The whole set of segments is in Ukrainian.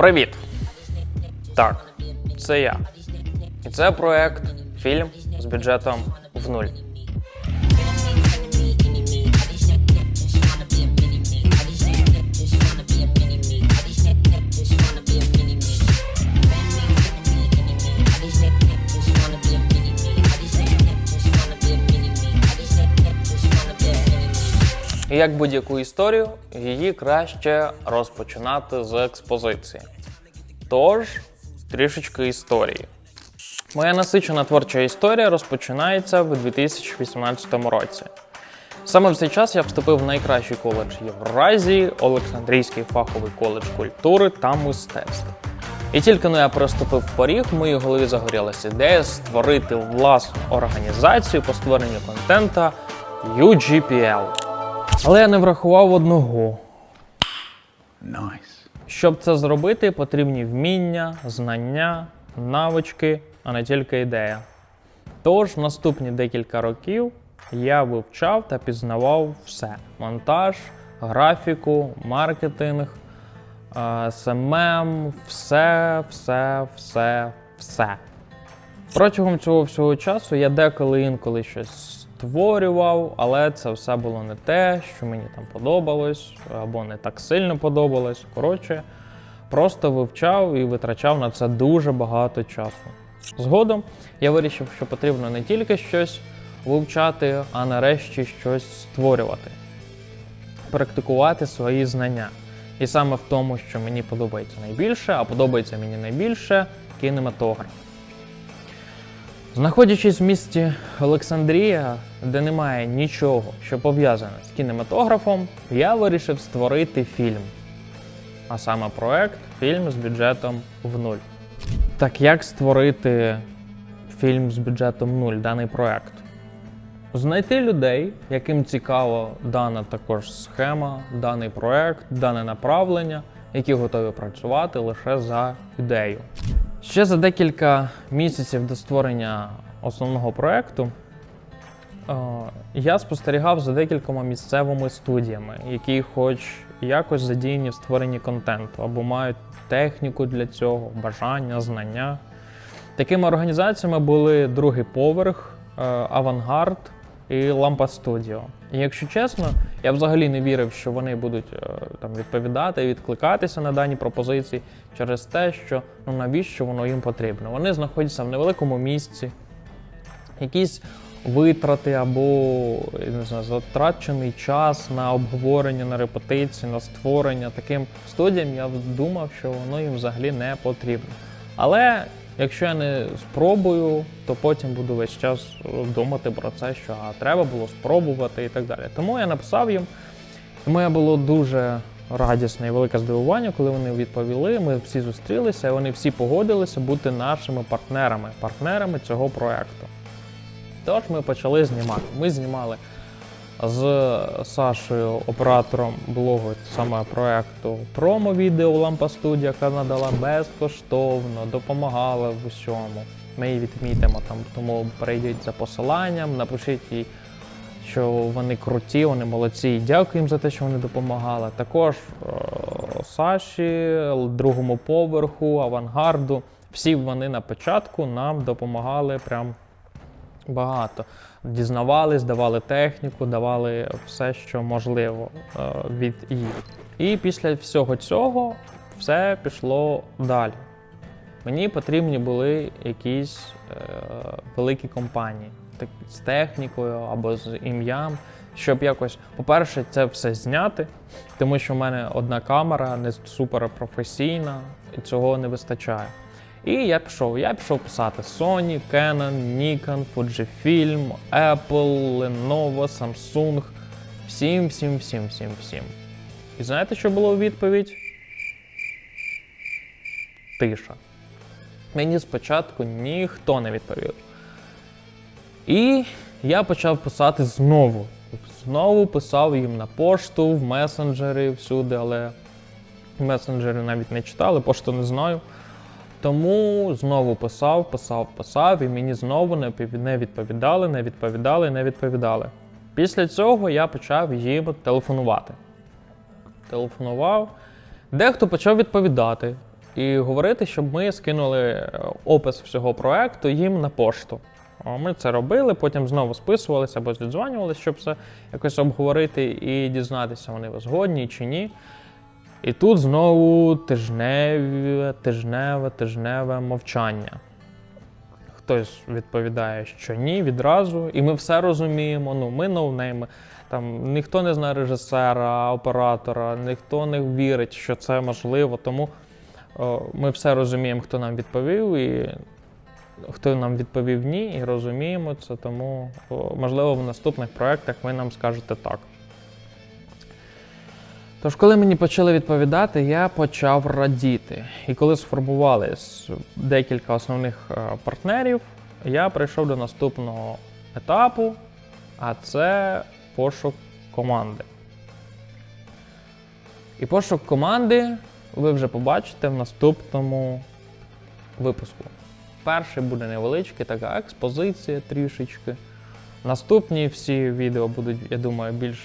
Привіт! Так, це я. І це проект фільм з бюджетом в нуль. Як будь-яку історію, її краще розпочинати з експозиції. Тож, трішечки історії. Моя насичена творча історія розпочинається в 2018 році. Саме в цей час я вступив в найкращий коледж Євразії, Олександрійський фаховий коледж культури та мистецтв. І тільки но я переступив поріг, в моїй голові загорілася ідея створити власну організацію по створенню контента UGPL. Але я не врахував одного. Nice. Щоб це зробити, потрібні вміння, знання, навички, а не тільки ідея. Тож наступні декілька років я вивчав та пізнавав все: монтаж, графіку, маркетинг, е, СММ, все, все, все, все. Протягом цього всього часу я деколи інколи щось створював, але це все було не те, що мені там подобалось, або не так сильно подобалось. Коротше, просто вивчав і витрачав на це дуже багато часу. Згодом я вирішив, що потрібно не тільки щось вивчати, а нарешті щось створювати, практикувати свої знання. І саме в тому, що мені подобається найбільше, а подобається мені найбільше кінематограф. Знаходячись в місті Олександрія, де немає нічого, що пов'язане з кінематографом, я вирішив створити фільм. А саме проект фільм з бюджетом в нуль. Так як створити фільм з бюджетом нуль, даний проект? Знайти людей, яким цікава дана також схема, даний проект, дане направлення, які готові працювати лише за ідею. Ще за декілька місяців до створення основного проекту е, я спостерігав за декількома місцевими студіями, які, хоч якось задіяні в створенні контенту, або мають техніку для цього, бажання, знання. Такими організаціями були другий поверх, е, Авангард і Лампа Студіо. І якщо чесно, я взагалі не вірив, що вони будуть е, там відповідати відкликатися на дані пропозиції через те, що ну навіщо воно їм потрібно. Вони знаходяться в невеликому місці, якісь витрати або не знаю, затрачений час на обговорення, на репетиції, на створення таким студіям, я думав, що воно їм взагалі не потрібно. Але якщо я не спробую, то потім буду весь час думати про це, що а, треба було спробувати і так далі. Тому я написав їм. І моє було дуже радісне і велике здивування, коли вони відповіли. Ми всі зустрілися, і вони всі погодилися бути нашими партнерами, партнерами цього проекту. Тож ми почали знімати. Ми знімали з Сашою, оператором блогу саме проекту промо-відео Лампа Студія, яка надала безкоштовно, допомагала в усьому. Ми її відмітимо там, тому перейдіть за посиланням, напишіть їй, що вони круті, вони молодці. І дякую за те, що вони допомагали. Також е, Саші, другому поверху, авангарду. Всі вони на початку нам допомагали прям багато. Дізнавались, давали техніку, давали все, що можливо е, від їх. І після всього цього все пішло далі. Мені потрібні були якісь е, великі компанії так, з технікою або з ім'ям, щоб якось, по-перше, це все зняти, тому що в мене одна камера не суперпрофесійна, і цього не вистачає. І я пішов. Я пішов писати Sony, Canon, Nikon, Fujifilm, Apple, Lenovo, Samsung. Всім, всім, всім, всім, всім. І знаєте, що було у відповідь? Тиша. Мені спочатку ніхто не відповів. І я почав писати знову. Знову писав їм на пошту, в месенджери, всюди, але месенджери навіть не читали, пошту не знаю. Тому знову писав, писав, писав, і мені знову не відповідали, не відповідали, не відповідали. Після цього я почав їм телефонувати. Телефонував. Дехто почав відповідати. і говорити, щоб ми скинули е, опис всього проекту їм на пошту. Ми це робили, потім знову списувалися або зідзванювалися, щоб це якось обговорити і дізнатися, вони згодні чи ні. І тут знову тижневе, тижневе, тижневе мовчання. Хтось відповідає, що ні, відразу, і ми все розуміємо. Ну, ми ноунейми. Там ніхто не знає режисера, оператора, ніхто не вірить, що це можливо. Тому о, ми все розуміємо, хто нам відповів, і хто нам відповів ні, і розуміємо це. Тому, о, можливо, в наступних проєктах ви нам скажете так. Тож, коли мені почали відповідати, я почав радіти. І коли сформувались декілька основних е, партнерів, я прийшов до наступного етапу, а це пошук команди. І пошук команди ви вже побачите в наступному випуску. Перший буде невеличкий, така експозиція трішечки. Наступні всі відео будуть, я думаю, більш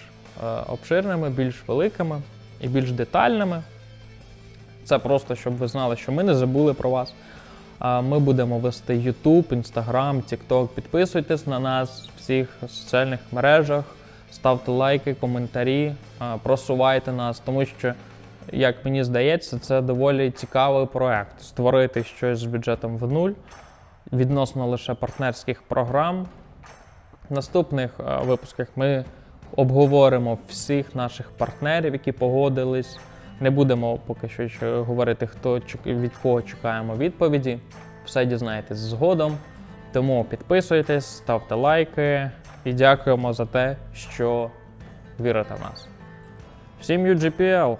обширними, більш великими і більш детальними. Це просто, щоб ви знали, що ми не забули про вас. Ми будемо вести YouTube, Instagram, TikTok. Підписуйтесь на нас в всіх соціальних мережах, ставте лайки, коментарі, просувайте нас, тому що, як мені здається, це доволі цікавий проект. Створити щось з бюджетом в нуль відносно лише партнерських програм. В наступних е, випусках ми обговоримо всіх наших партнерів, які погодились. Не будемо поки що говорити, хто від кого чекаємо відповіді. Все дізнаєтесь згодом. Тому підписуйтесь, ставте лайки і дякуємо за те, що вірите в нас. Всім UGPL!